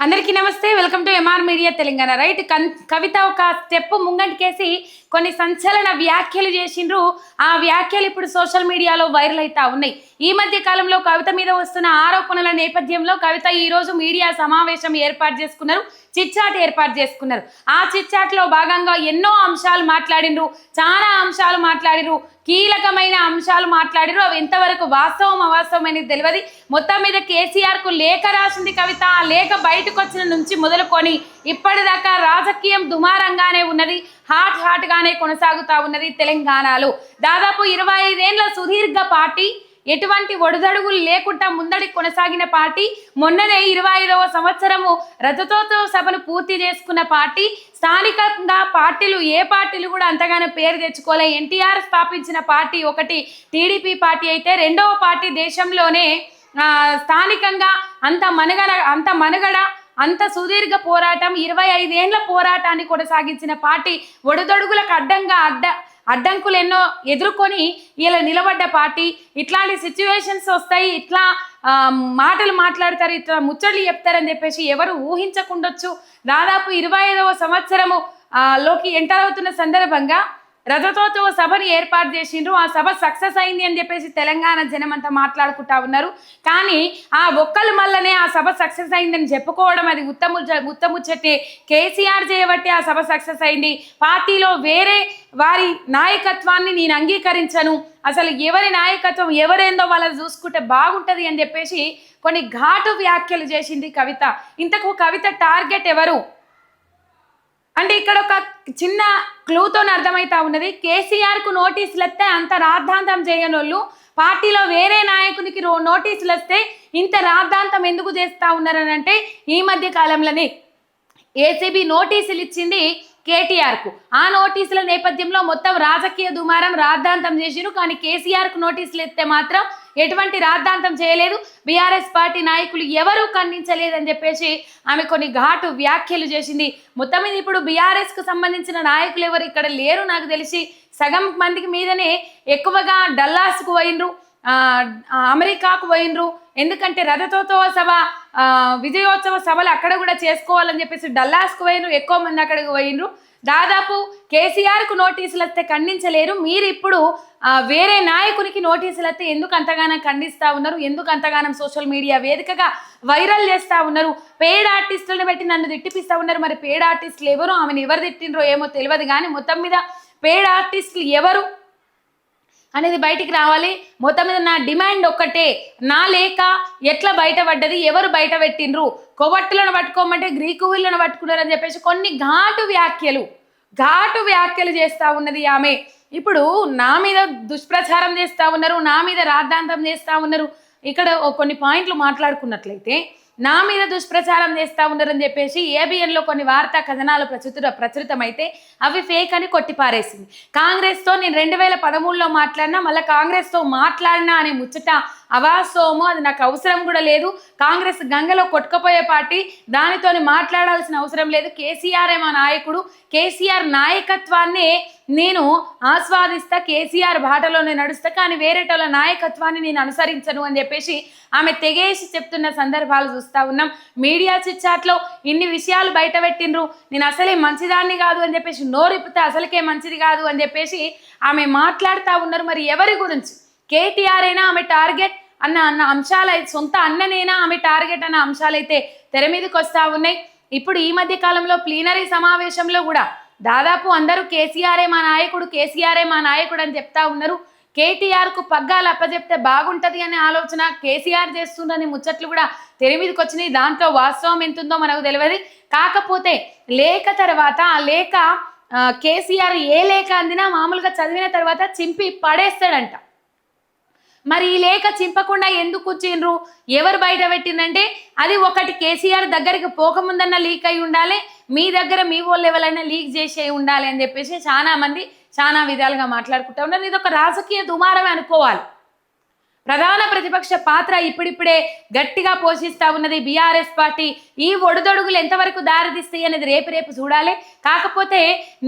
అందరికీ నమస్తే welcome to MR media Telangana right? కన్ కవిత ఒక స్టెప్ ముంగంటికేసి కొన్ని సంచలన వ్యాఖ్యలు చేసిండ్రు. ఆ వ్యాఖ్యలు ఇప్పుడు సోషల్ మీడియాలో వైరల్ అవుతా ఉన్నాయి. ఈ మధ్య కాలంలో కవిత మీద వస్తున్న ఆరోపణల నేపథ్యంలో కవిత ఈరోజు మీడియా సమావేశం ఏర్పాటు చేసుకున్నారు చిట్చాట్ ఏర్పాటు చేసుకున్నారు. ఆ చిచ్చాట్లో భాగంగా ఎన్నో అంశాలు మాట్లాడిండ్రు చాలా అంశాలు మాట్లాడిరు కీలకమైన అంశాలు మాట్లాడారు. అవి ఎంతవరకు వాస్తవం అవాస్తవం అనేది తెలియదు. మొత్తం మీద కేసీఆర్కు లేఖ రాసింది కవిత. ఆ లేఖ బయటకు వచ్చిన నుంచి మొదలుకొని ఇప్పటిదాకా రాజకీయం దుమారంగానే ఉన్నది. హాట్ హాట్ గానే కొనసాగుతా ఉన్నది తెలంగాణలో. దాదాపు ఇరవై ఐదేళ్ళ సుదీర్ఘ పార్టీ ఎటువంటి ఒడిదడుగులు లేకుండా ముందడి కొనసాగిన పార్టీ మొన్ననే ఇరవై ఐదవ సంవత్సరము రజతోత్సవ సభను పూర్తి చేసుకున్న పార్టీ స్థానికంగా పార్టీలు ఏ పార్టీలు కూడా అంతగానో పేరు తెచ్చుకోలే. ఎన్టీఆర్ స్థాపించిన పార్టీ ఒకటి టీడీపీ పార్టీ అయితే రెండవ పార్టీ దేశంలోనే స్థానికంగా అంత మనుగడ అంత మనుగడ అంత సుదీర్ఘ పోరాటం ఇరవై ఐదేండ్ల పోరాటాన్ని కొనసాగించిన పార్టీ ఒడిదొడుగులకు అడ్డంగా అడ్డ అడ్డంకులు ఎన్నో ఎదుర్కొని ఇలా నిలబడ్డ పార్టీ ఇట్లాంటి సిచ్యువేషన్స్ వస్తాయి ఇట్లా మాటలు మాట్లాడతారు ఇట్లా ముచ్చట్లు చెప్తారని చెప్పేసి ఎవరు ఊహించకుండొచ్చు. దాదాపు ఇరవై ఐదవ సంవత్సరము లోకి ఎంటర్ అవుతున్న సందర్భంగా రజతోత్సవ సభను ఏర్పాటు చేసిండ్రు. ఆ సభ సక్సెస్ అయింది అని చెప్పేసి తెలంగాణ జనం అంతా మాట్లాడుకుంటా ఉన్నారు. కానీ ఆ ఒక్కలు మల్లనే ఆ సభ సక్సెస్ అయిందని చెప్పుకోవడం అది ఉత్తము ఉత్తముచ్చటి కేసీఆర్ చేయబట్టి ఆ సభ సక్సెస్ అయింది. పార్టీలో వేరే వారి నాయకత్వాన్ని నేను అంగీకరించను. అసలు ఎవరి నాయకత్వం ఎవరేందో వాళ్ళని చూసుకుంటే బాగుంటుంది అని చెప్పేసి కొన్ని ఘాటు వ్యాఖ్యలు చేసింది కవిత. ఇంతకు కవిత టార్గెట్ ఎవరు? అంటే ఇక్కడ ఒక చిన్న క్లూతో అర్థమవుతా ఉన్నది. కేసీఆర్కు నోటీసులు వస్తే అంత రాద్ధాంతం చేయనోళ్ళు పార్టీలో వేరే నాయకునికి రో నోటీసులు వస్తే ఇంత రాద్ధాంతం ఎందుకు చేస్తా ఉన్నారని అంటే ఈ మధ్య కాలంలోనే. ఏసీబీ నోటీసులు ఇచ్చింది కేటీఆర్కు ఆ నోటీసుల నేపథ్యంలో మొత్తం రాజకీయ దుమారం రాద్ధాంతం చేసిరు కానీ కేసీఆర్కు నోటీసులు ఎత్తే మాత్రం ఎటువంటి రాద్ధాంతం చేయలేదు. బీఆర్ఎస్ పార్టీ నాయకులు ఎవరూ ఖండించలేదని చెప్పేసి ఆమె కొన్ని ఘాటు వ్యాఖ్యలు చేసింది. మొత్తం మీద ఇప్పుడు బీఆర్ఎస్కు సంబంధించిన నాయకులు ఎవరు ఇక్కడ లేరు నాకు తెలిసి. సగం మందికి మీదనే ఎక్కువగా డల్లాస్కు పోయినరు అమెరికాకు పోయినరు. ఎందుకంటే రథతోత్సవ సభ విజయోత్సవ సభలు అక్కడ కూడా చేసుకోవాలని చెప్పేసి డల్లాస్కు పోయినరు ఎక్కువ మంది అక్కడికి పోయినరు. దాదాపు కేసీఆర్కు నోటీసులు వస్తే ఖండించలేరు. మీరు ఇప్పుడు వేరే నాయకునికి నోటీసులు వస్తే ఎందుకు అంతగానం ఖండిస్తూ ఉన్నారు? ఎందుకు అంతగానం సోషల్ మీడియా వేదికగా వైరల్ చేస్తూ ఉన్నారు? పేడ్ ఆర్టిస్టులను పెట్టి నన్ను తిట్టిపిస్తా ఉన్నారు. మరి పేడ్ ఆర్టిస్టులు ఎవరు? ఆమెను ఎవరు తిట్టినరో ఏమో తెలియదు కానీ మొత్తం మీద పేడ్ ఆర్టిస్టులు ఎవరు? అనేది బయటికి రావాలి. మొత్తం మీద నా డిమాండ్ ఒక్కటే. నా లేక ఎట్లా బయటపడ్డది ఎవరు బయట పెట్టిండ్రు? కొవ్వట్టులను పట్టుకోమంటే గ్రీకు వీళ్ళను పట్టుకున్నారని చెప్పేసి కొన్ని ఘాటు వ్యాఖ్యలు ఘాటు వ్యాఖ్యలు చేస్తూ ఉన్నది ఆమె. ఇప్పుడు నా మీద దుష్ప్రచారం చేస్తూ ఉన్నారు నా మీద రాద్ధాంతం చేస్తూ ఉన్నారు. ఇక్కడ ఓ కొన్ని పాయింట్లు మాట్లాడుకున్నట్లయితే నా మీద దుష్ప్రచారం చేస్తా ఉన్నారని చెప్పేసి ఏబిఎన్లో కొన్ని వార్తా కథనాలు ప్రచుర ప్రచురితమైతే అవి ఫేక్ అని కొట్టిపారేసింది. కాంగ్రెస్తో నేను రెండు వేల పదమూడులో మాట్లాడినా మళ్ళీ కాంగ్రెస్తో మాట్లాడినా అనే ముచ్చట అవాస్తవము అది నాకు అవసరం కూడా లేదు. కాంగ్రెస్ గంగలో కొట్టుకుపోయే పార్టీ. దానితోని మాట్లాడాల్సిన అవసరం లేదు. కేసీఆర్ మా నాయకుడు? కేసీఆర్ నాయకత్వాన్నే నేను ఆస్వాదిస్తా కేసీఆర్ బాటలోనే నడుస్తా కానీ వేరేటోళ్ళ నాయకత్వాన్ని నేను అనుసరించను అని చెప్పేసి ఆమె తెగేసి చెప్తున్న సందర్భాలు చూస్తా ఉన్నాం. మీడియా చిచ్చాట్లో ఇన్ని విషయాలు బయట పెట్టిండ్రు. నేను అసలే మంచిదాన్ని కాదు అని చెప్పేసి నోరిపితే అసలుకే మంచిది కాదు అని చెప్పేసి ఆమె మాట్లాడుతూ ఉన్నారు. మరి ఎవరి గురించి? కేటీఆర్ అయినా ఆమె టార్గెట్ అన్న అన్న అంశాలు అయితే సొంత అన్ననైనా ఆమె టార్గెట్ అన్న అంశాలు అయితే తెర మీదకి వస్తూ ఉన్నాయి. ఇప్పుడు ఈ మధ్య కాలంలో ప్లీనరీ సమావేశంలో కూడా దాదాపు అందరూ కేసీఆరే మా నాయకుడు కేసీఆరే మా నాయకుడు అని చెప్తా ఉన్నారు. కేటీఆర్కు పగ్గాలు అప్పజెప్తే బాగుంటది అనే ఆలోచన కేసీఆర్ చేస్తుందని ముచ్చట్లు కూడా తెర మీదకి వచ్చినాయి. దాంట్లో వాస్తవం ఎంతుందో మనకు తెలియదు. కాకపోతే లేఖ తర్వాత ఆ లేఖ కేసీఆర్ ఏ లేఖ అందినా మామూలుగా చదివిన తర్వాత చింపి పడేస్తాడంట. మరి ఈ లేఖ చింపకుండా ఎందుకు వచ్చిండ్రు? ఎవరు బయట పెట్టిందంటే అది ఒకటి కేసీఆర్ దగ్గరికి పోకముందన్న లీక్ అయి ఉండాలి మీ దగ్గర మీ వాళ్ళు ఎవరైనా లీక్ చేసే ఉండాలి అని చెప్పేసి చాలా మంది చాలా విధాలుగా మాట్లాడుకుంటా ఉన్నారు. ఇది ఒక రాజకీయ దుమారమే అనుకోవాలి. ప్రధాన ప్రతిపక్ష పాత్ర ఇప్పుడిప్పుడే గట్టిగా పోషిస్తా ఉన్నది బీఆర్ఎస్ పార్టీ. ఈ ఒడిదొడుగులు ఎంతవరకు దారితీస్తాయి అనేది రేపు రేపు చూడాలి. కాకపోతే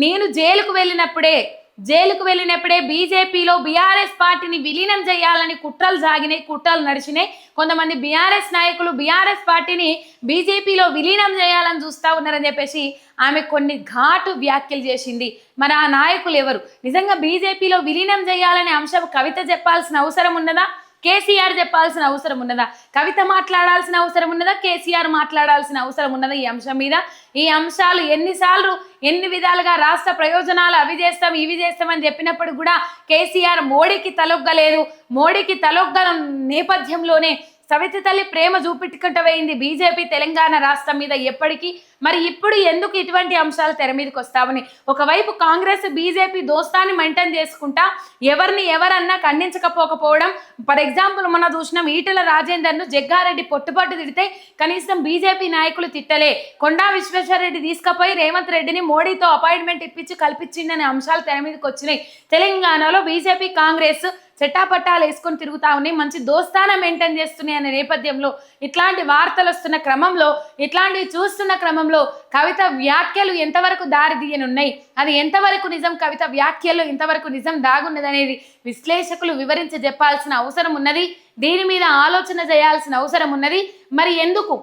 నేను జైలుకు వెళ్ళినప్పుడే జైలుకు వెళ్ళినప్పుడే బీజేపీలో బీఆర్ఎస్ పార్టీని విలీనం చేయాలని కుట్రలు సాగినాయి కుట్రలు నడిచినాయి. కొంతమంది బీఆర్ఎస్ నాయకులు బీఆర్ఎస్ పార్టీని బీజేపీలో విలీనం చేయాలని చూస్తా ఉన్నారని చెప్పేసి ఆమె కొన్ని ఘాటు వ్యాఖ్యలు చేసింది. మరి ఆ నాయకులు ఎవరు? నిజంగా బీజేపీలో విలీనం చేయాలనే అంశం కవిత చెప్పాల్సిన అవసరం ఉన్నదా? కేసీఆర్ చెప్పాల్సిన అవసరం ఉన్నదా? కవిత మాట్లాడాల్సిన అవసరం ఉన్నదా? కేసీఆర్ మాట్లాడాల్సిన అవసరం ఉన్నదా ఈ అంశం మీద? ఈ అంశాలు ఎన్నిసార్లు ఎన్ని విధాలుగా రాష్ట్ర ప్రయోజనాలు అవి చేస్తాం ఇవి చేస్తామని చెప్పినప్పుడు కూడా కేసీఆర్ మోడీకి తలొగ్గలేదు. మోడీకి తలొగ్గల నేపథ్యంలోనే సవిత తల్లి ప్రేమ చూపెట్టుకుంటూ పోయింది బీజేపీ తెలంగాణ రాష్ట్రం మీద ఎప్పటికీ. మరి ఇప్పుడు ఎందుకు ఇటువంటి అంశాలు తెర మీదకి వస్తామని ఒకవైపు కాంగ్రెస్ బీజేపీ దోస్తాన్ని మెయింటైన్ చేసుకుంటా ఎవరిని ఎవరన్నా ఖండించకపోకపోవడం. ఫర్ ఎగ్జాంపుల్ మనం చూసినాం ఈటల రాజేందర్ను జగ్గారెడ్డి పొట్టుపట్టు తిడితే కనీసం బీజేపీ నాయకులు తిట్టలే. కొండా విశ్వేశ్వరరెడ్డి తీసుకుపోయి రేవంత్ రెడ్డిని మోడీతో అపాయింట్మెంట్ ఇప్పించి కల్పించిందనే అంశాలు తెర మీదకి వచ్చినాయి. తెలంగాణలో బీజేపీ కాంగ్రెస్ చెట్టాపట్టాలు వేసుకొని తిరుగుతా ఉన్నాయి. మంచి దోస్తాన మెయింటైన్ చేస్తున్నాయి అనే నేపథ్యంలో ఇట్లాంటి వార్తలు వస్తున్న క్రమంలో ఇట్లాంటివి చూస్తున్న క్రమంలో కవిత వ్యాఖ్యలు ఎంతవరకు దారిదీయనున్నాయి అది ఎంతవరకు నిజం? కవిత వ్యాఖ్యలు ఎంతవరకు నిజం? దాగున్నది అనేది విశ్లేషకులు వివరించి చెప్పాల్సిన అవసరం ఉన్నది. దీని మీద ఆలోచన చేయాల్సిన అవసరం ఉన్నది. మరి ఎందుకు?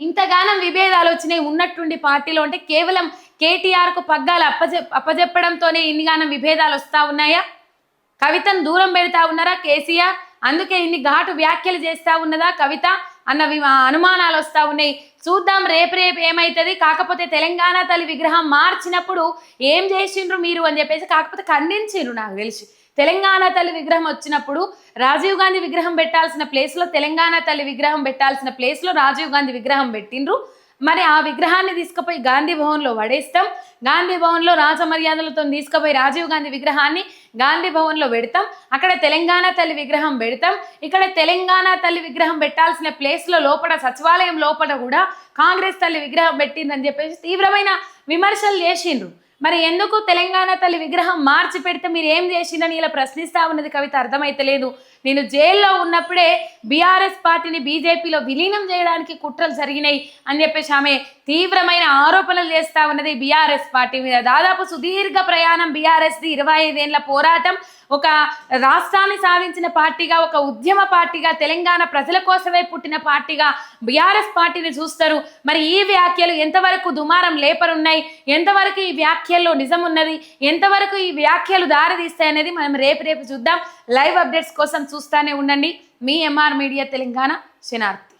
ఇంతగానం విభేదాలు వచ్చినాయి. ఉన్నట్టుండి పార్టీలో అంటే కేవలం కేటీఆర్కు పగ్గాలు అప్పజె అప్పజెప్పడంతోనే ఇన్నిగానం విభేదాలు వస్తా ఉన్నాయా? కవితను దూరం పెడతా ఉన్నారా కేసీఆర్? అందుకే ఇన్ని ఘాటు వ్యాఖ్యలు చేస్తా ఉన్నదా కవిత? అన్నవి అనుమానాలు వస్తూ ఉన్నాయి. చూద్దాం రేపు రేపు ఏమవుతుంది కాకపోతే తెలంగాణ తల్లి విగ్రహం మార్చినప్పుడు ఏం చేసిండ్రు మీరు అని చెప్పేసి కాకపోతే ఖండించిండ్రు నాకు తెలిసి. తెలంగాణ తల్లి విగ్రహం వచ్చినప్పుడు రాజీవ్ గాంధీ విగ్రహం పెట్టాల్సిన ప్లేస్లో తెలంగాణ తల్లి విగ్రహం పెట్టాల్సిన ప్లేస్లో రాజీవ్ గాంధీ విగ్రహం పెట్టిండ్రు. మరి ఆ విగ్రహాన్ని తీసుకుపోయి గాంధీ భవన్లో పడేస్తాం. గాంధీ భవన్లో రాజమర్యాదలతో తీసుకుపోయి రాజీవ్ గాంధీ విగ్రహాన్ని గాంధీ భవన్లో పెడతాం. అక్కడ తెలంగాణ తల్లి విగ్రహం పెడతాం. ఇక్కడ తెలంగాణ తల్లి విగ్రహం పెట్టాల్సిన ప్లేస్లో లోపల సచివాలయం లోపల కూడా కాంగ్రెస్ తల్లి విగ్రహం పెట్టిందని చెప్పేసి తీవ్రమైన విమర్శలు చేసిండ్రు. మరి ఎందుకు తెలంగాణ తల్లి విగ్రహం మార్చి పెడితే మీరు ఏం చేసిందని ఇలా ప్రశ్నిస్తా ఉన్నది కవిత అర్థమైతలేదు. నేను జైల్లో ఉన్నప్పుడే బీఆర్ఎస్ పార్టీని బీజేపీలో విలీనం చేయడానికి కుట్రలు జరిగినాయి అని చెప్పేసి ఆమె తీవ్రమైన ఆరోపణలు చేస్తా ఉన్నది బీఆర్ఎస్ పార్టీ మీద. దాదాపు సుదీర్ఘ ప్రయాణం బీఆర్ఎస్ది ఇరవై ఐదేళ్ళ పోరాటం. ఒక రాష్ట్రాన్ని సాధించిన పార్టీగా ఒక ఉద్యమ పార్టీగా తెలంగాణ ప్రజల కోసమే పుట్టిన పార్టీగా బీఆర్ఎస్ పార్టీని చూస్తారు. మరి ఈ వ్యాఖ్యలు ఎంతవరకు దుమారం లేపరున్నాయి ఎంతవరకు ఈ వ్యాఖ్యల్లో నిజం ఉన్నది ఎంతవరకు ఈ వ్యాఖ్యలు దారితీస్తాయి అనేది మనం రేపు రేపు చూద్దాం. లైవ్ అప్డేట్స్ కోసం చూస్తానే ఉండండి. మీ ఎంఆర్ మీడియా తెలంగాణ శనార్థి